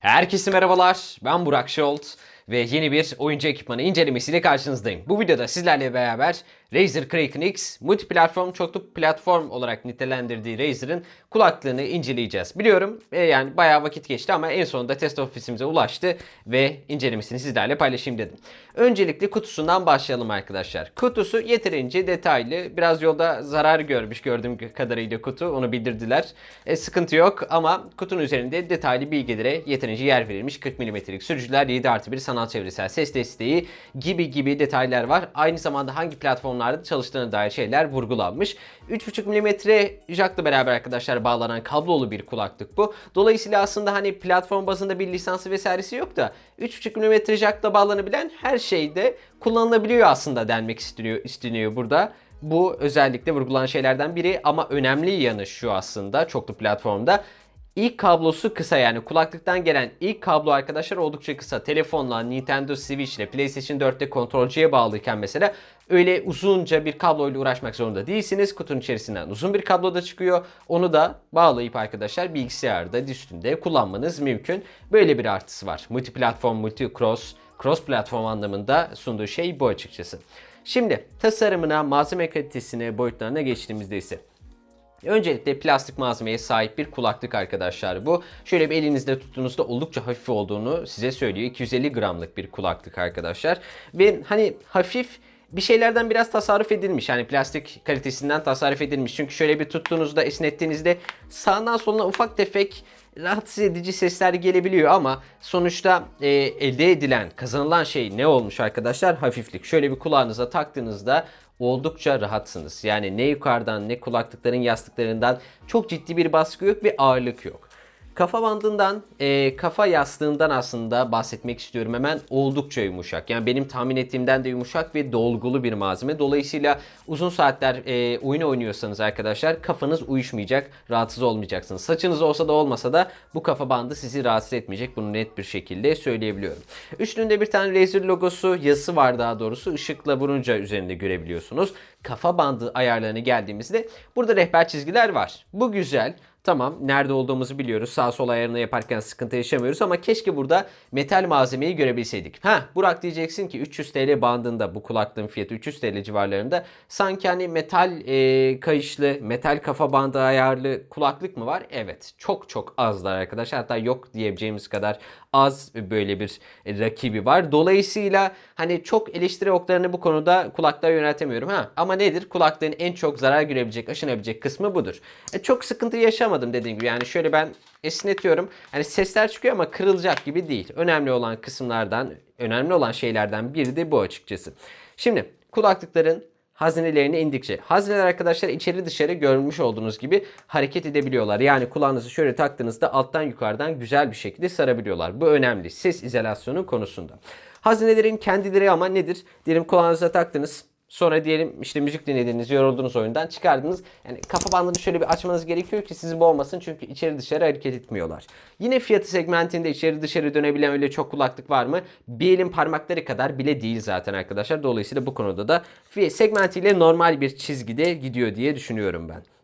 Herkese merhabalar. Ben Burak Şolt ve yeni bir oyuncu ekipmanı incelemesiyle karşınızdayım. Bu videoda sizlerle beraber Razer Kraken X multiplatform çoklu platform olarak nitelendirdiği Razer'ın kulaklığını inceleyeceğiz. Biliyorum e, yani bayağı vakit geçti ama en sonunda test ofisimize ulaştı ve incelemesini sizlerle paylaşayım dedim. Öncelikle kutusundan başlayalım arkadaşlar. Kutusu yeterince detaylı. Biraz yolda zarar görmüş gördüğüm kadarıyla kutu. Onu bildirdiler. E, sıkıntı yok ama kutunun üzerinde detaylı bilgilere yeterince yer verilmiş. 40 mm'lik sürücüler, 7 artı 1 sanal çevresel ses desteği gibi gibi detaylar var. Aynı zamanda hangi platformlarda çalıştığına dair şeyler vurgulanmış. 3.5 mm jackla beraber arkadaşlar bağlanan kablolu bir kulaklık bu. Dolayısıyla aslında hani platform bazında bir lisansı vesairesi yok da 3.5 mm jackla bağlanabilen her şeyde kullanılabiliyor aslında denmek isteniyor, isteniyor burada. Bu özellikle vurgulanan şeylerden biri ama önemli yanı şu aslında çoklu platformda. İlk kablosu kısa yani kulaklıktan gelen ilk kablo arkadaşlar oldukça kısa. Telefonla, Nintendo Switch ile PlayStation 4'te kontrolcüye bağlıyken mesela öyle uzunca bir kabloyla uğraşmak zorunda değilsiniz. Kutunun içerisinden uzun bir kablo da çıkıyor. Onu da bağlayıp arkadaşlar bilgisayarda, üstünde kullanmanız mümkün. Böyle bir artısı var. Multiplatform, multi cross, cross platform anlamında sunduğu şey bu açıkçası. Şimdi tasarımına, malzeme kalitesine, boyutlarına geçtiğimizde ise Öncelikle plastik malzemeye sahip bir kulaklık arkadaşlar bu. Şöyle bir elinizde tuttuğunuzda oldukça hafif olduğunu size söylüyor. 250 gramlık bir kulaklık arkadaşlar. Ve hani hafif bir şeylerden biraz tasarruf edilmiş. Yani plastik kalitesinden tasarruf edilmiş. Çünkü şöyle bir tuttuğunuzda, esnettiğinizde sağdan soluna ufak tefek rahatsız edici sesler gelebiliyor ama sonuçta e, elde edilen, kazanılan şey ne olmuş arkadaşlar? Hafiflik. Şöyle bir kulağınıza taktığınızda oldukça rahatsınız. Yani ne yukarıdan ne kulaklıkların yastıklarından çok ciddi bir baskı yok ve ağırlık yok. Kafa bandından, e, kafa yastığından aslında bahsetmek istiyorum hemen. Oldukça yumuşak. Yani benim tahmin ettiğimden de yumuşak ve dolgulu bir malzeme. Dolayısıyla uzun saatler e, oyun oynuyorsanız arkadaşlar kafanız uyuşmayacak, rahatsız olmayacaksınız. Saçınız olsa da olmasa da bu kafa bandı sizi rahatsız etmeyecek. Bunu net bir şekilde söyleyebiliyorum. Üstünde bir tane Razer logosu, yazısı var daha doğrusu. Işıkla vurunca üzerinde görebiliyorsunuz. Kafa bandı ayarlarına geldiğimizde burada rehber çizgiler var. Bu güzel. Tamam nerede olduğumuzu biliyoruz. Sağ sol ayarını yaparken sıkıntı yaşamıyoruz ama keşke burada metal malzemeyi görebilseydik. Ha Burak diyeceksin ki 300 TL bandında bu kulaklığın fiyatı 300 TL civarlarında. Sanki hani metal e, kayışlı, metal kafa bandı ayarlı kulaklık mı var? Evet. Çok çok azlar arkadaşlar. Hatta yok diyebileceğimiz kadar az böyle bir rakibi var. Dolayısıyla hani çok eleştiri oklarını bu konuda kulaklığa yöneltemiyorum. Ha ama nedir? Kulaklığın en çok zarar görebilecek, aşınabilecek kısmı budur. E, çok sıkıntı yaşamadım dediğim gibi. Yani şöyle ben esnetiyorum. Hani sesler çıkıyor ama kırılacak gibi değil. Önemli olan kısımlardan, önemli olan şeylerden biri de bu açıkçası. Şimdi kulaklıkların hazinelerine indikçe. Hazineler arkadaşlar içeri dışarı görmüş olduğunuz gibi hareket edebiliyorlar. Yani kulağınızı şöyle taktığınızda alttan yukarıdan güzel bir şekilde sarabiliyorlar. Bu önemli. Ses izolasyonu konusunda. Hazinelerin kendileri ama nedir? Diyelim kulağınıza taktınız. Sonra diyelim işte müzik dinlediniz, yoruldunuz oyundan çıkardınız. Yani kafa bandını şöyle bir açmanız gerekiyor ki sizi boğmasın çünkü içeri dışarı hareket etmiyorlar. Yine fiyatı segmentinde içeri dışarı dönebilen öyle çok kulaklık var mı? Bir elin parmakları kadar bile değil zaten arkadaşlar. Dolayısıyla bu konuda da segmentiyle normal bir çizgide gidiyor diye düşünüyorum ben.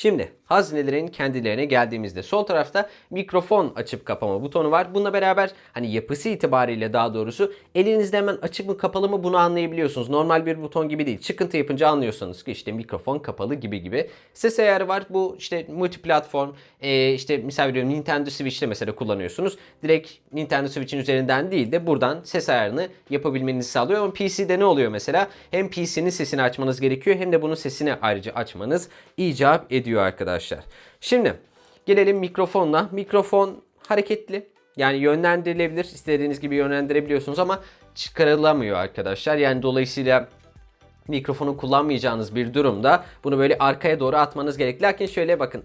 Şimdi hazinelerin kendilerine geldiğimizde sol tarafta mikrofon açıp kapama butonu var. Bununla beraber hani yapısı itibariyle daha doğrusu elinizde hemen açık mı kapalı mı bunu anlayabiliyorsunuz. Normal bir buton gibi değil. Çıkıntı yapınca anlıyorsanız ki işte mikrofon kapalı gibi gibi. Ses ayarı var. Bu işte multiplatform e, işte misal veriyorum Nintendo Switch'te mesela kullanıyorsunuz. Direkt Nintendo Switch'in üzerinden değil de buradan ses ayarını yapabilmenizi sağlıyor. Ama PC'de ne oluyor mesela? Hem PC'nin sesini açmanız gerekiyor hem de bunun sesini ayrıca açmanız icap ediyor arkadaşlar. Şimdi gelelim mikrofonla. Mikrofon hareketli. Yani yönlendirilebilir. İstediğiniz gibi yönlendirebiliyorsunuz ama çıkarılamıyor arkadaşlar. Yani dolayısıyla mikrofonu kullanmayacağınız bir durumda bunu böyle arkaya doğru atmanız gerek. Lakin şöyle bakın.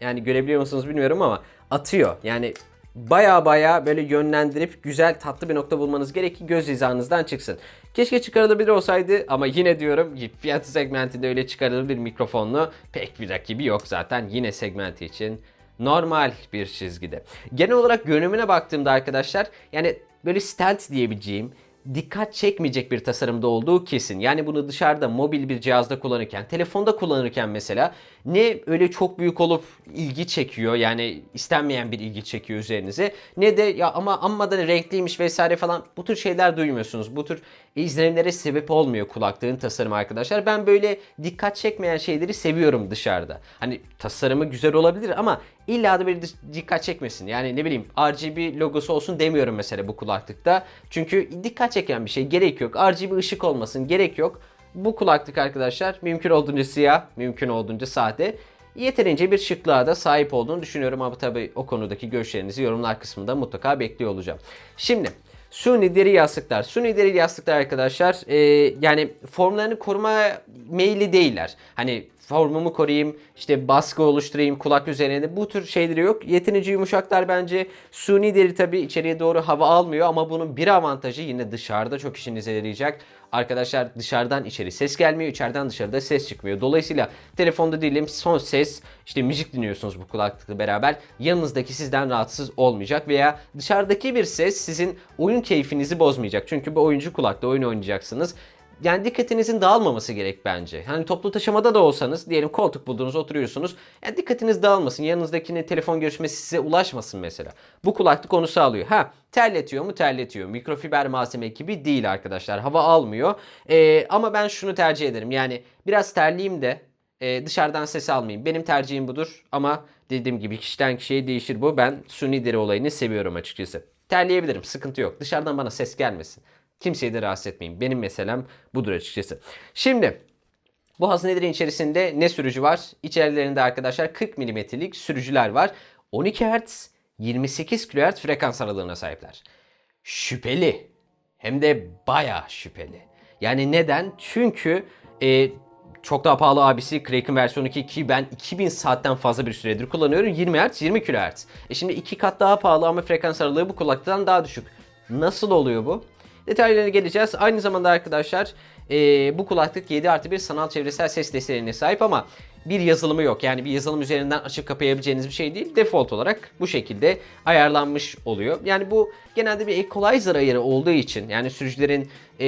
Yani görebiliyor musunuz bilmiyorum ama atıyor. Yani baya baya böyle yönlendirip güzel tatlı bir nokta bulmanız gerek ki göz hizanızdan çıksın. Keşke çıkarılabilir olsaydı ama yine diyorum fiyat segmentinde öyle çıkarılabilir mikrofonlu pek bir rakibi yok zaten yine segmenti için normal bir çizgide. Genel olarak görünümüne baktığımda arkadaşlar yani böyle stealth diyebileceğim dikkat çekmeyecek bir tasarımda olduğu kesin. Yani bunu dışarıda mobil bir cihazda kullanırken, telefonda kullanırken mesela ne öyle çok büyük olup ilgi çekiyor yani istenmeyen bir ilgi çekiyor üzerinize ne de ya ama amma da renkliymiş vesaire falan bu tür şeyler duymuyorsunuz. Bu tür izlenimlere sebep olmuyor kulaklığın tasarımı arkadaşlar. Ben böyle dikkat çekmeyen şeyleri seviyorum dışarıda. Hani tasarımı güzel olabilir ama illa da bir dikkat çekmesin. Yani ne bileyim RGB logosu olsun demiyorum mesela bu kulaklıkta. Çünkü dikkat çeken bir şey gerek yok. RGB ışık olmasın gerek yok. Bu kulaklık arkadaşlar mümkün olduğunca siyah, mümkün olduğunca sade. Yeterince bir şıklığa da sahip olduğunu düşünüyorum ama tabii o konudaki görüşlerinizi yorumlar kısmında mutlaka bekliyor olacağım. Şimdi Suni deri yastıklar. Suni deri yastıklar arkadaşlar e, yani formlarını koruma meyilli değiller. Hani formumu koruyayım, işte baskı oluşturayım kulak üzerinde bu tür şeyleri yok. Yeterince yumuşaklar bence. Suni deri tabii içeriye doğru hava almıyor ama bunun bir avantajı yine dışarıda çok işinize yarayacak. Arkadaşlar dışarıdan içeri ses gelmiyor, içeriden dışarıda ses çıkmıyor. Dolayısıyla telefonda diyelim son ses, işte müzik dinliyorsunuz bu kulaklıkla beraber. Yanınızdaki sizden rahatsız olmayacak veya dışarıdaki bir ses sizin oyun keyfinizi bozmayacak. Çünkü bu oyuncu kulakta oyun oynayacaksınız yani dikkatinizin dağılmaması gerek bence. Hani toplu taşımada da olsanız diyelim koltuk buldunuz oturuyorsunuz. Yani dikkatiniz dağılmasın. Yanınızdakinin telefon görüşmesi size ulaşmasın mesela. Bu kulaklık onu sağlıyor. Ha terletiyor mu? Terletiyor. Mikrofiber malzeme gibi değil arkadaşlar. Hava almıyor. Ee, ama ben şunu tercih ederim. Yani biraz terliyim de e, dışarıdan ses almayayım. Benim tercihim budur ama dediğim gibi kişiden kişiye değişir bu. Ben suni deri olayını seviyorum açıkçası. Terleyebilirim. Sıkıntı yok. Dışarıdan bana ses gelmesin. Kimseyi de rahatsız etmeyeyim. Benim meselem budur açıkçası. Şimdi bu haznelerin içerisinde ne sürücü var? İçerilerinde arkadaşlar 40 mm'lik sürücüler var. 12 Hz, 28 kHz frekans aralığına sahipler. Şüpheli. Hem de baya şüpheli. Yani neden? Çünkü e, çok daha pahalı abisi Kraken versiyonu 2 ki ben 2000 saatten fazla bir süredir kullanıyorum. 20 Hz, 20 kHz. E şimdi iki kat daha pahalı ama frekans aralığı bu kulaklıktan daha düşük. Nasıl oluyor bu? Detaylarına geleceğiz. Aynı zamanda arkadaşlar e, bu kulaklık 7 artı 1 sanal çevresel ses desteğine sahip ama bir yazılımı yok. Yani bir yazılım üzerinden açıp kapayabileceğiniz bir şey değil. Default olarak bu şekilde ayarlanmış oluyor. Yani bu genelde bir equalizer ayarı olduğu için yani sürücülerin e,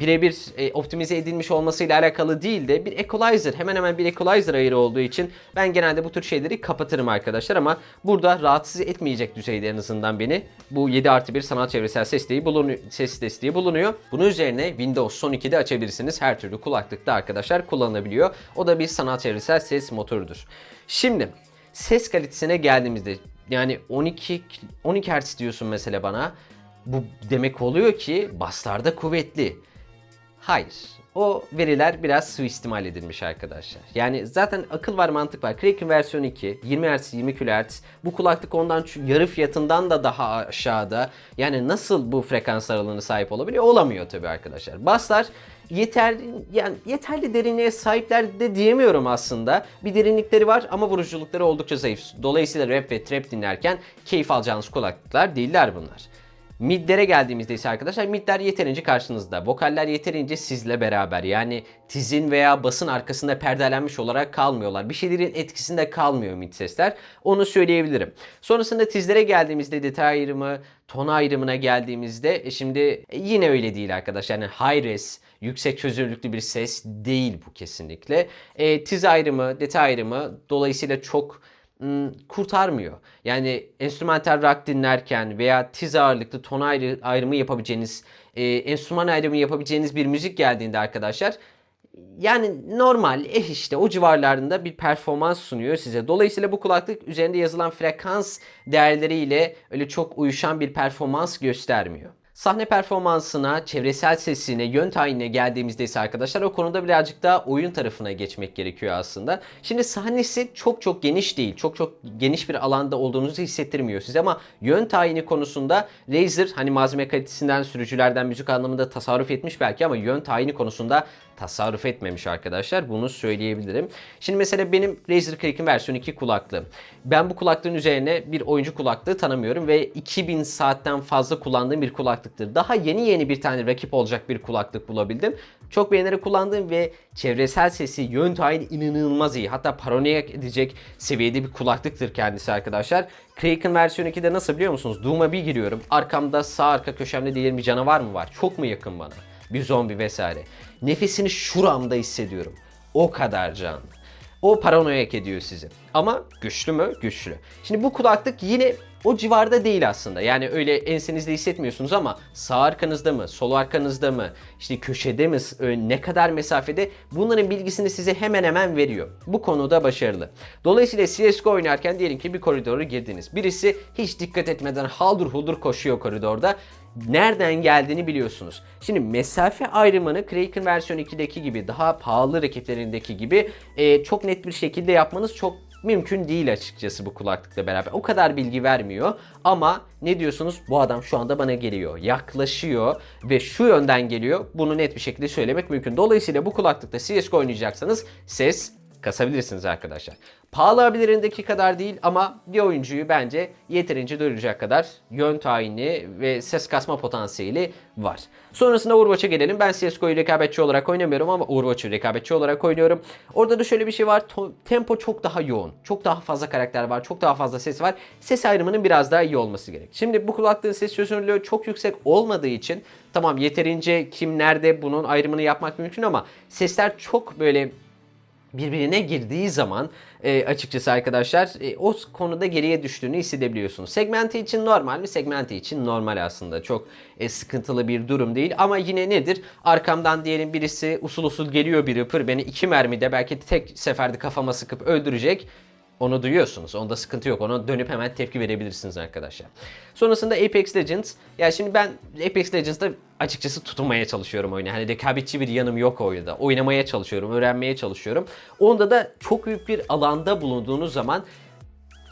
birebir e, optimize edilmiş olmasıyla alakalı değil de bir equalizer hemen hemen bir equalizer ayarı olduğu için ben genelde bu tür şeyleri kapatırım arkadaşlar ama burada rahatsız etmeyecek düzeyde en azından beni bu 7 artı 1 sanal çevresel ses desteği, bulunuyor, ses desteği bulunuyor. Bunun üzerine Windows Son 2'de açabilirsiniz. Her türlü kulaklıkta arkadaşlar kullanılabiliyor. O da bir sanal çevresel ses motorudur. Şimdi ses kalitesine geldiğimizde yani 12 12 Hz diyorsun mesela bana. Bu demek oluyor ki baslarda kuvvetli. Hayır. O veriler biraz suistimal edilmiş arkadaşlar. Yani zaten akıl var mantık var. Kraken versiyon 2, 20 Hz, 20 kHz. Bu kulaklık ondan yarı fiyatından da daha aşağıda. Yani nasıl bu frekans aralığına sahip olabiliyor? Olamıyor tabii arkadaşlar. Baslar yeterli yani yeterli derinliğe sahipler de diyemiyorum aslında. Bir derinlikleri var ama vuruculukları oldukça zayıf. Dolayısıyla rap ve trap dinlerken keyif alacağınız kulaklıklar değiller bunlar. Midlere geldiğimizde ise arkadaşlar midler yeterince karşınızda. Vokaller yeterince sizle beraber. Yani tizin veya basın arkasında perdelenmiş olarak kalmıyorlar. Bir şeylerin etkisinde kalmıyor mid sesler. Onu söyleyebilirim. Sonrasında tizlere geldiğimizde detay ayrımı, ton ayrımına geldiğimizde e şimdi yine öyle değil arkadaşlar. Yani high res, yüksek çözünürlüklü bir ses değil bu kesinlikle. E, tiz ayrımı, detay ayrımı dolayısıyla çok kurtarmıyor. Yani enstrümantal rock dinlerken veya tiz ağırlıklı ton ayrı, ayrımı yapabileceğiniz, e, enstrüman ayrımı yapabileceğiniz bir müzik geldiğinde arkadaşlar yani normal eh işte o civarlarında bir performans sunuyor size. Dolayısıyla bu kulaklık üzerinde yazılan frekans değerleriyle öyle çok uyuşan bir performans göstermiyor. Sahne performansına, çevresel sesine, yön tayinine geldiğimizde ise arkadaşlar o konuda birazcık daha oyun tarafına geçmek gerekiyor aslında. Şimdi sahnesi çok çok geniş değil. Çok çok geniş bir alanda olduğunuzu hissettirmiyor size ama yön tayini konusunda Razer hani malzeme kalitesinden, sürücülerden, müzik anlamında tasarruf etmiş belki ama yön tayini konusunda tasarruf etmemiş arkadaşlar. Bunu söyleyebilirim. Şimdi mesela benim Razer Creek'in versiyon 2 kulaklığım. Ben bu kulaklığın üzerine bir oyuncu kulaklığı tanımıyorum ve 2000 saatten fazla kullandığım bir kulaklıktır. Daha yeni yeni bir tane rakip olacak bir kulaklık bulabildim. Çok beğenerek kullandığım ve çevresel sesi, yön tayin inanılmaz iyi. Hatta paranoya edecek seviyede bir kulaklıktır kendisi arkadaşlar. Kraken versiyon 2'de nasıl biliyor musunuz? Doom'a bir giriyorum. Arkamda sağ arka köşemde diyelim bir canavar mı var? Çok mu yakın bana? Bir zombi vesaire. Nefesini şuramda hissediyorum. O kadar can. O paranoyak ediyor sizi. Ama güçlü mü? Güçlü. Şimdi bu kulaklık yine o civarda değil aslında. Yani öyle ensenizde hissetmiyorsunuz ama sağ arkanızda mı, sol arkanızda mı, işte köşede mi, ne kadar mesafede bunların bilgisini size hemen hemen veriyor. Bu konuda başarılı. Dolayısıyla CSGO oynarken diyelim ki bir koridoru girdiniz. Birisi hiç dikkat etmeden haldır huldur koşuyor koridorda nereden geldiğini biliyorsunuz. Şimdi mesafe ayrımını Kraken versiyon 2'deki gibi daha pahalı rakiplerindeki gibi e, çok net bir şekilde yapmanız çok mümkün değil açıkçası bu kulaklıkla beraber. O kadar bilgi vermiyor ama ne diyorsunuz? Bu adam şu anda bana geliyor, yaklaşıyor ve şu yönden geliyor. Bunu net bir şekilde söylemek mümkün. Dolayısıyla bu kulaklıkta CSGO oynayacaksanız ses kasabilirsiniz arkadaşlar. Pahalı abilerindeki kadar değil ama bir oyuncuyu bence yeterince doyuracak kadar yön tayini ve ses kasma potansiyeli var. Sonrasında Overwatch'a gelelim. Ben CSGO'yu rekabetçi olarak oynamıyorum ama Overwatch'u rekabetçi olarak oynuyorum. Orada da şöyle bir şey var. Tempo çok daha yoğun. Çok daha fazla karakter var. Çok daha fazla ses var. Ses ayrımının biraz daha iyi olması gerek. Şimdi bu kulaklığın ses çözünürlüğü çok yüksek olmadığı için tamam yeterince kim nerede bunun ayrımını yapmak mümkün ama sesler çok böyle birbirine girdiği zaman e, açıkçası arkadaşlar e, o konuda geriye düştüğünü hissedebiliyorsunuz. Segmenti için normal mi? Segmenti için normal aslında. Çok e, sıkıntılı bir durum değil ama yine nedir? Arkamdan diyelim birisi usul usul geliyor bir pır beni iki mermide belki tek seferde kafama sıkıp öldürecek. Onu duyuyorsunuz. Onda sıkıntı yok. Ona dönüp hemen tepki verebilirsiniz arkadaşlar. Sonrasında Apex Legends. Ya şimdi ben Apex Legends'da açıkçası tutunmaya çalışıyorum oyuna. Hani rekabetçi bir yanım yok oyunda. Oynamaya çalışıyorum, öğrenmeye çalışıyorum. Onda da çok büyük bir alanda bulunduğunuz zaman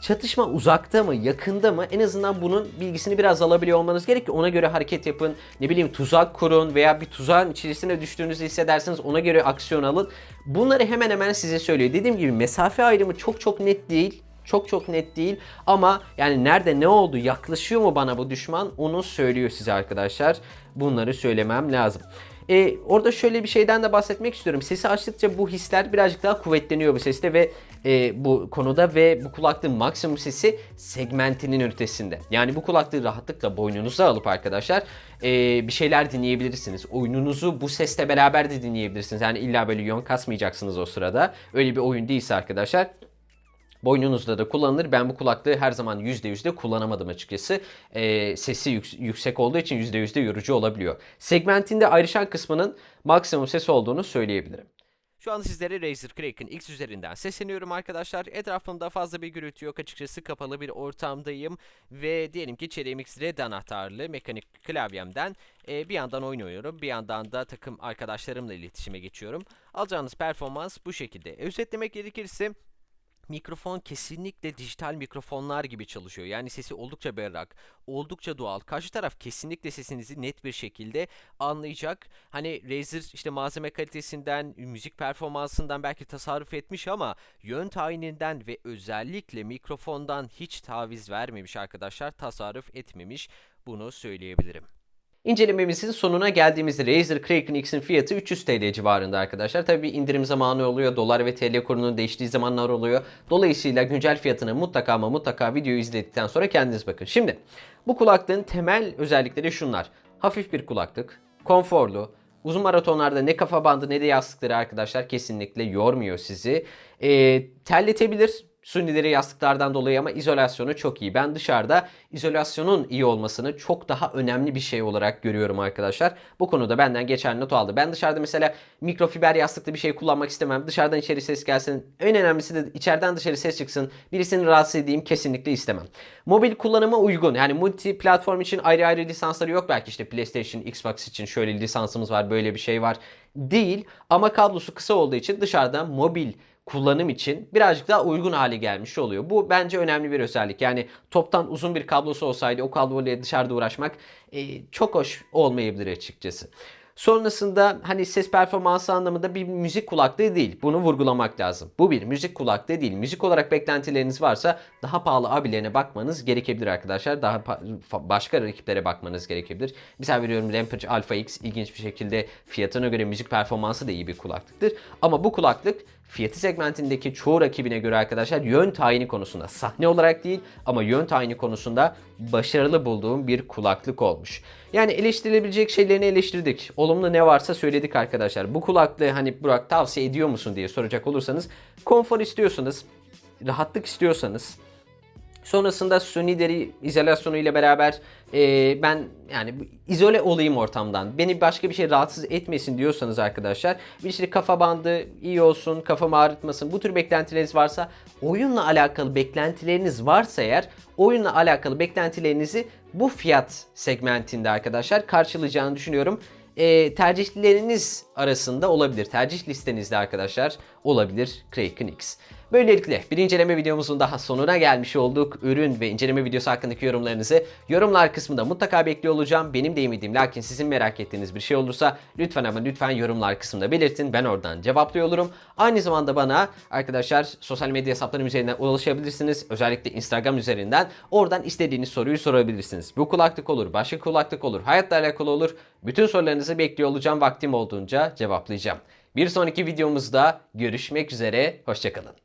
çatışma uzakta mı, yakında mı en azından bunun bilgisini biraz alabiliyor olmanız gerek ki ona göre hareket yapın. Ne bileyim tuzak kurun veya bir tuzağın içerisine düştüğünüzü hissederseniz ona göre aksiyon alın. Bunları hemen hemen size söylüyor. Dediğim gibi mesafe ayrımı çok çok net değil. Çok çok net değil ama yani nerede ne oldu yaklaşıyor mu bana bu düşman onu söylüyor size arkadaşlar. Bunları söylemem lazım. E, orada şöyle bir şeyden de bahsetmek istiyorum. Sesi açtıkça bu hisler birazcık daha kuvvetleniyor bu seste ve e, bu konuda ve bu kulaklığın maksimum sesi segmentinin ötesinde. Yani bu kulaklığı rahatlıkla boynunuza alıp arkadaşlar e, bir şeyler dinleyebilirsiniz. Oyununuzu bu sesle beraber de dinleyebilirsiniz. Yani illa böyle yön kasmayacaksınız o sırada. Öyle bir oyun değilse arkadaşlar Boynunuzda da kullanılır. Ben bu kulaklığı her zaman %100 de kullanamadım açıkçası. Ee, sesi yük- yüksek olduğu için %100 de yorucu olabiliyor. Segmentinde ayrışan kısmının maksimum ses olduğunu söyleyebilirim. Şu anda sizlere Razer Kraken X üzerinden sesleniyorum arkadaşlar. Etrafımda fazla bir gürültü yok açıkçası kapalı bir ortamdayım. Ve diyelim ki Cherry Red anahtarlı mekanik klavyemden e, bir yandan oynuyorum. Bir yandan da takım arkadaşlarımla iletişime geçiyorum. Alacağınız performans bu şekilde. Özetlemek gerekirse Mikrofon kesinlikle dijital mikrofonlar gibi çalışıyor. Yani sesi oldukça berrak, oldukça doğal. Karşı taraf kesinlikle sesinizi net bir şekilde anlayacak. Hani Razer işte malzeme kalitesinden, müzik performansından belki tasarruf etmiş ama yön tayininden ve özellikle mikrofondan hiç taviz vermemiş arkadaşlar. Tasarruf etmemiş. Bunu söyleyebilirim. İncelememizin sonuna geldiğimizde Razer Kraken X'in fiyatı 300 TL civarında arkadaşlar. Tabi indirim zamanı oluyor. Dolar ve TL kurunun değiştiği zamanlar oluyor. Dolayısıyla güncel fiyatını mutlaka ama mutlaka videoyu izledikten sonra kendiniz bakın. Şimdi bu kulaklığın temel özellikleri şunlar. Hafif bir kulaklık, konforlu, Uzun maratonlarda ne kafa bandı ne de yastıkları arkadaşlar kesinlikle yormuyor sizi. E, terletebilir Sunileri yastıklardan dolayı ama izolasyonu çok iyi. Ben dışarıda izolasyonun iyi olmasını çok daha önemli bir şey olarak görüyorum arkadaşlar. Bu konuda benden geçen not aldı. Ben dışarıda mesela mikrofiber yastıklı bir şey kullanmak istemem. Dışarıdan içeri ses gelsin. En önemlisi de içeriden dışarı ses çıksın. Birisini rahatsız edeyim kesinlikle istemem. Mobil kullanıma uygun. Yani multi platform için ayrı ayrı lisansları yok. Belki işte PlayStation, Xbox için şöyle lisansımız var, böyle bir şey var. Değil ama kablosu kısa olduğu için dışarıdan mobil kullanım için birazcık daha uygun hale gelmiş oluyor. Bu bence önemli bir özellik. Yani toptan uzun bir kablosu olsaydı o kabloyla dışarıda uğraşmak e, çok hoş olmayabilir açıkçası. Sonrasında hani ses performansı anlamında bir müzik kulaklığı değil. Bunu vurgulamak lazım. Bu bir müzik kulaklığı değil. Müzik olarak beklentileriniz varsa daha pahalı abilerine bakmanız gerekebilir arkadaşlar. Daha başka rakiplere bakmanız gerekebilir. Misal veriyorum Rampage Alpha X ilginç bir şekilde fiyatına göre müzik performansı da iyi bir kulaklıktır. Ama bu kulaklık fiyatı segmentindeki çoğu rakibine göre arkadaşlar yön tayini konusunda sahne olarak değil ama yön tayini konusunda başarılı bulduğum bir kulaklık olmuş. Yani eleştirilebilecek şeylerini eleştirdik. Olumlu ne varsa söyledik arkadaşlar. Bu kulaklığı hani Burak tavsiye ediyor musun diye soracak olursanız konfor istiyorsanız, rahatlık istiyorsanız Sonrasında suni deri izolasyonu ile beraber e, ben yani izole olayım ortamdan. Beni başka bir şey rahatsız etmesin diyorsanız arkadaşlar bir işte kafa bandı iyi olsun, kafamı ağrıtmasın. Bu tür beklentileriniz varsa oyunla alakalı beklentileriniz varsa eğer oyunla alakalı beklentilerinizi bu fiyat segmentinde arkadaşlar karşılayacağını düşünüyorum e, tercihleriniz arasında olabilir. Tercih listenizde arkadaşlar olabilir Kraken X. Böylelikle bir inceleme videomuzun daha sonuna gelmiş olduk. Ürün ve inceleme videosu hakkındaki yorumlarınızı yorumlar kısmında mutlaka bekliyor olacağım. Benim değmediğim lakin sizin merak ettiğiniz bir şey olursa lütfen ama lütfen yorumlar kısmında belirtin. Ben oradan cevaplıyor olurum. Aynı zamanda bana arkadaşlar sosyal medya hesaplarım üzerinden ulaşabilirsiniz. Özellikle Instagram üzerinden. Oradan istediğiniz soruyu sorabilirsiniz. Bu kulaklık olur, başka kulaklık olur, hayatla alakalı olur. Bütün sorularınızı bekliyor olacağım. Vaktim olduğunca cevaplayacağım. Bir sonraki videomuzda görüşmek üzere. Hoşçakalın.